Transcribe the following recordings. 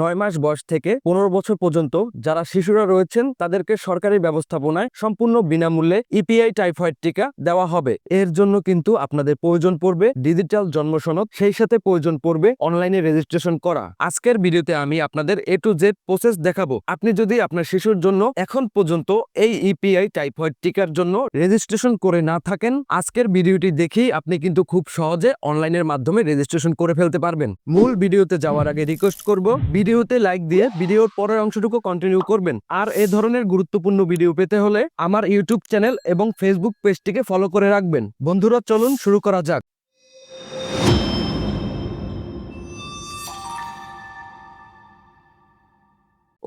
নয় মাস বয়স থেকে পনেরো বছর পর্যন্ত যারা শিশুরা রয়েছেন, তাদেরকে সরকারি ব্যবস্থাপনায় সম্পূর্ণ বিনামূল্যে ইপিআই টাইফয়েড টিকা দেওয়া হবে। এর জন্য কিন্তু আপনাদের প্রয়োজন পড়বে ডিজিটাল জন্ম সনদ সেই সাথে প্রয়োজন পড়বে অনলাইনে রেজিস্ট্রেশন করা। আজকের ভিডিওতে আমি আপনাদের এ টু জেড প্রসেস দেখাবো। আপনি যদি আপনার শিশুর জন্য এখন পর্যন্ত এই ইপিআই টাইফয়েড টিকার জন্য রেজিস্ট্রেশন করে না থাকেন, আজকের ভিডিওটি দেখেই আপনি কিন্তু খুব সহজে অনলাইনের মাধ্যমে রেজিস্ট্রেশন করে ফেলতে পারবেন। মূল ভিডিওতে যাওয়ার আগে রিকোয়েস্ট করব ভিডিওতে লাইক দিয়ে ভিডিওর পরের অংশটুকু কন্টিনিউ করবেন। আর এ ধরনের গুরুত্বপূর্ণ ভিডিও পেতে হলে আমার ইউটিউব চ্যানেল এবং ফেসবুক পেজটিকে ফলো করে রাখবেন। বন্ধুরা, চলুন শুরু করা যাক।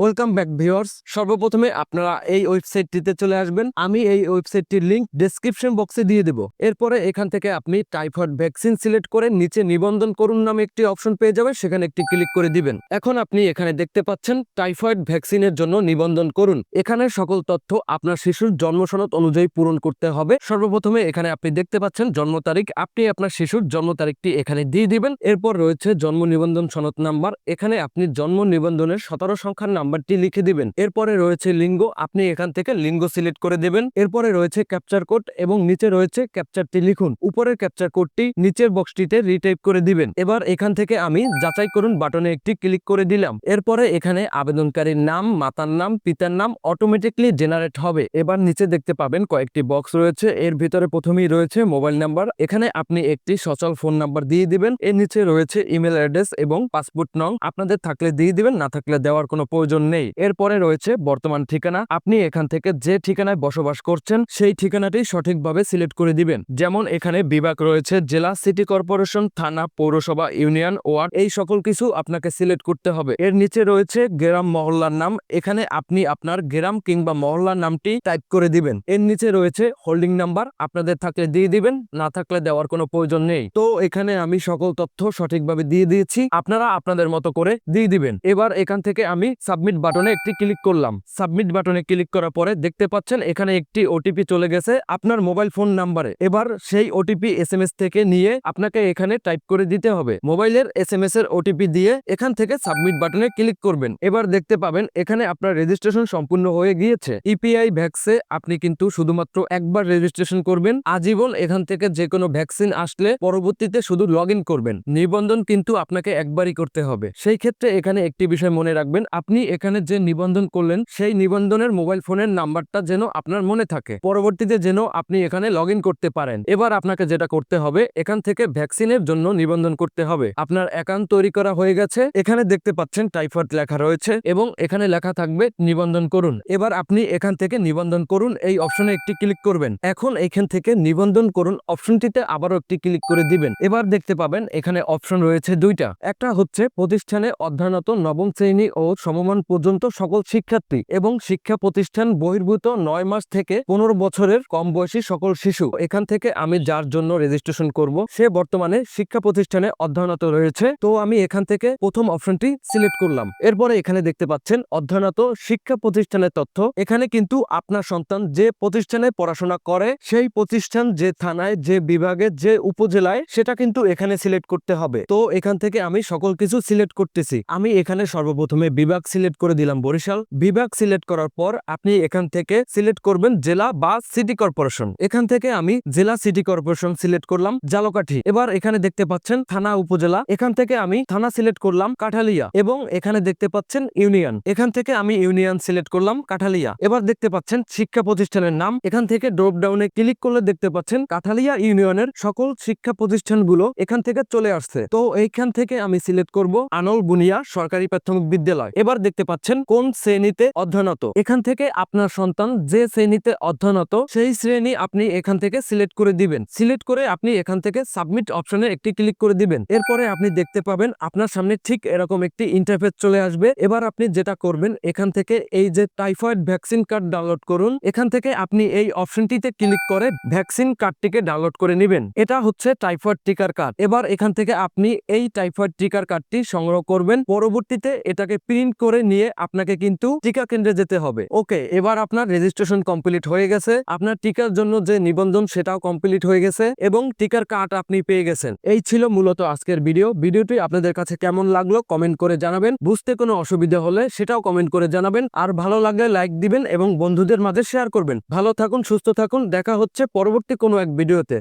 ওয়েলকাম ব্যাক ভিউয়ার্স সর্বপ্রথমে আপনারা এই ওয়েবসাইটটিতে চলে আসবেন। আমি এই ওয়েবসাইটটির লিঙ্ক ডেসক্রিপশন বক্সে দিয়ে দেব। এরপরে এখান থেকে আপনি টাইফয়েড ভ্যাকসিন সিলেক্ট করে নিচে নিবন্ধন করুন নামে একটি অপশন পেয়ে যাবে সেখানে একটি ক্লিক করে দিবেন। এখন আপনি এখানে দেখতে পাচ্ছেন টাইফয়েড ভ্যাকসিনের জন্য নিবন্ধন করুন। এখানে সকল তথ্য আপনার শিশুর জন্ম সনদ অনুযায়ী পূরণ করতে হবে। সর্বপ্রথমে এখানে আপনি দেখতে পাচ্ছেন জন্ম তারিখ। আপনি আপনার শিশুর জন্ম তারিখটি এখানে দিয়ে দিবেন। এরপর রয়েছে জন্ম নিবন্ধন সনদ নাম্বার। এখানে আপনি জন্ম নিবন্ধনের সতেরো সংখ্যার নাম্বারটি লিখে দিবেন। এরপরে রয়েছে লিঙ্গ, আপনি এখান থেকে লিঙ্গ সিলেক্ট করে দেবেন। এরপরে রয়েছে ক্যাপচার কোড এবং নিচে রয়েছে ক্যাপচারটি লিখুন। উপরের ক্যাপচার কোডটি নিচের বক্সটিতে রিটাইপ করে দিবেন। এবার এখান থেকে আমি যাচাই করুন বাটনে একটি ক্লিক করে দিলাম। এরপরে এখানে আবেদনকারীর নাম, মাতার নাম, পিতার নাম অটোমেটিকলি জেনারেট হবে। এবার নিচে দেখতে পাবেন কয়েকটি বক্স রয়েছে। এর ভিতরে প্রথমেই রয়েছে মোবাইল নাম্বার। এখানে আপনি একটি সচল ফোন নাম্বার দিয়ে দিবেন। এর নিচে রয়েছে ইমেল অ্যাড্রেস এবং পাসপোর্ট নং। আপনাদের থাকলে দিয়ে দিবেন, না থাকলে দেওয়ার কোনো প্রয়োজন নেই। এরপরে রয়েছে বর্তমান ঠিকানা। আপনি এখান থেকে যে ঠিকানায় বসবাস করছেন, সেই ঠিকানাটি সঠিকভাবে সিলেক্ট করে দিবেন। যেমন এখানে বিভাগ রয়েছে জেলা, সিটি কর্পোরেশন, থানা, পৌরসভা, ইউনিয়ন, ওয়ার্ড, এই সকল কিছু আপনাকে সিলেক্ট করতে হবে। এর নিচে রয়েছে গ্রাম মহল্লার নাম। এখানে আপনি আপনার গ্রাম কিংবা মহল্লার নামটি টাইপ করে দিবেন। এর নিচে রয়েছে হোল্ডিং নাম্বার। আপনাদের থাকলে দিয়ে দিবেন, না থাকলে দেওয়ার কোনো প্রয়োজন নেই। তো এখানে আমি সকল তথ্য সঠিকভাবে দিয়ে দিয়েছি। আপনারা আপনাদের মতো করে দিয়ে দিবেন। এবার এখান থেকে আমি সাবমিট বাটনে একটি ক্লিক করলাম। সাবমিট বাটনে ক্লিক করার পরে দেখতে পাচ্ছেন এখানে একটি ওটিপি চলে গেছে আপনার মোবাইল ফোন নাম্বারে। এবার সেই ওটিপি এস থেকে নিয়ে আপনাকে এখানে টাইপ করে দিতে হবে। মোবাইলের এস এর ওটিপি দিয়ে এখান থেকে সাবমিট বাটনে ক্লিক করবেন। এবার দেখতে পাবেন এখানে আপনার রেজিস্ট্রেশন সম্পূর্ণ হয়ে গিয়েছে। ইপিআই ভ্যাক্সে আপনি কিন্তু শুধুমাত্র একবার রেজিস্ট্রেশন করবেন। আজীবন এখান থেকে যে কোনো ভ্যাকসিন আসলে পরবর্তীতে শুধু লগ করবেন। নিবন্ধন কিন্তু আপনাকে একবারই করতে হবে। সেই ক্ষেত্রে এখানে একটি বিষয় মনে রাখবেন। আপনি এখানে যে নিবন্ধন করলেন, সেই নিবন্ধনের মোবাইল ফোনের নাম্বারটা যেন আপনার মনে থাকে। পরবর্তীতে যেন আপনি এখানে লগ করতে পারেন। এবার আপনাকে যেটা করতে হবে, এখান থেকে ভ্যাকসিনের জন্য নিবন্ধন করতে হবে। আপনার অ্যাকাউন্ট তৈরি করা হয়ে গেছে, এখানে দেখতে পাচ্ছেন টাইফয়েড লেখা রয়েছে এবং এখানে লেখা থাকবে নিবন্ধন করুন। এবার আপনি এখান থেকে নিবন্ধন করুন, এই অপশনে একটি ক্লিক করবেন। এখন এখান থেকে নিবন্ধন করুন, অপশনটিতে আবারও একটি ক্লিক করে দিবেন। এবার দেখতে পাবেন, এখানে অপশন রয়েছে দুইটা। একটা হচ্ছে প্রতিষ্ঠানে অধ্যয়নত নবম শ্রেণি ও সমমান পর্যন্ত সকল শিক্ষার্থী এবং শিক্ষা প্রতিষ্ঠান বহির্ভূত নয় মাস থেকে পনেরো বছরের কম বয়সী সকল শিশু এখান থেকে আমি যার জন্য রেজিস্ট্রেশন করব, সে বর্তমানে শিক্ষা প্রতিষ্ঠানে অধ্যয়নত রয়েছে। তো আমি এখান থেকে প্রথম অপশনটি সিলেক্ট করলাম। এরপরে এখানে দেখতে পাচ্ছেন অধ্যয়নত শিক্ষা প্রতিষ্ঠানের তথ্য। এখানে কিন্তু আপনার সন্তান যে প্রতিষ্ঠানে পড়াশোনা করে, সেই প্রতিষ্ঠান যে থানায়, যে বিভাগে, যে উপজেলায়, সেটা কিন্তু এখানে সিলেক্ট করতে হবে। তো এখান থেকে আমি সকল কিছু সিলেক্ট করতেছি। আমি এখানে সর্বপ্রথমে বিভাগ সিলেক্ট করে দিলাম বরিশাল। বিভাগ সিলেক্ট করার পর আপনি এখান থেকে সিলেক্ট করবেন জেলা বা সিটি কর্পোরেশন। এখান থেকে আমি জেলা সিটি কর্পোরেশন সিলেক্ট করলাম, জালকাঠি। এবার এখানে দেখতে পাচ্ছেন থানা উপজেলা। এখান থেকে আমি থানা সিলেক্ট করলাম, কাঠালিয়া। এবং এখানে দেখতে পাচ্ছেন ইউনিয়ন। এখান থেকে আমি ইউনিয়ন সিলেক্ট করলাম, কাঠালিয়া। এবার দেখতে পাচ্ছেন শিক্ষা প্রতিষ্ঠানের নাম। এখান থেকে ড্রপ ডাউনে ক্লিক করলে দেখতে পাচ্ছেন কাঠালিয়া ইউনিয়নের সকল শিক্ষা প্রতিষ্ঠানগুলো এখান থেকে চলে আসছে। তো এইখান থেকে আমি সিলেক্ট করব আনল বুনিয়া সরকারি প্রাথমিক বিদ্যালয়। এবার দেখতে পাচ্ছেন কোন শ্রেণীতে অধ্যয়নত। এখান থেকে আপনার সন্তান যে শ্রেণীতে অধ্যয়নত, সেই শ্রেণি আপনি এখান থেকে সিলেক্ট করে দিবেন। সিলেক্ট করে আপনি এখান থেকে সাবমিট অপশনে একটি ক্লিক করে দিবেন। এরপরে আপনি দেখতে পাবেন আপনার সামনে ঠিক এরকম একটি ইন্টারফেস চলে আসবে। এবার আপনি যেটা করবেন, এখান থেকে এই যে টাইফয়েড ভ্যাকসিন কার্ড ডাউনলোড করুন। এখান থেকে আপনি এই অপশনটিতে ক্লিক করে ভ্যাকসিন কার্ডটিকে ডাউনলোড করে নেবেন। এটা হচ্ছে টাইফয়েড টিকার কার্ড। এবার এখান থেকে আপনি এই টাইফয়েড টিকার কার্ডটি সংগ্রহ করবেন। পরবর্তীতে এটাকে প্রিন্ট করে নিয়ে আপনাকে কিন্তু টিকা কেন্দ্রে যেতে হবে। ওকে, এবার আপনার রেজিস্ট্রেশন কমপ্লিট হয়ে গেছে। আপনার টিকার জন্য যে নিবন্ধন, সেটাও কমপ্লিট হয়ে গেছে এবং টিকার কার্ড আপনি পেয়ে গেছেন। এই ছিল মূলত আজকের ভিডিও ভিডিওটি আপনাদের কাছে কেমন লাগল কমেন্ট করে জানাবেন। বুঝতে কোনো অসুবিধা হলে সেটাও কমেন্ট করে জানাবেন। আর ভালো লাগলে লাইক দিবেন এবং বন্ধুদের মাঝে শেয়ার করবেন। ভালো থাকুন, সুস্থ থাকুন। দেখা হচ্ছে পরবর্তী কোনো এক ভিডিওতে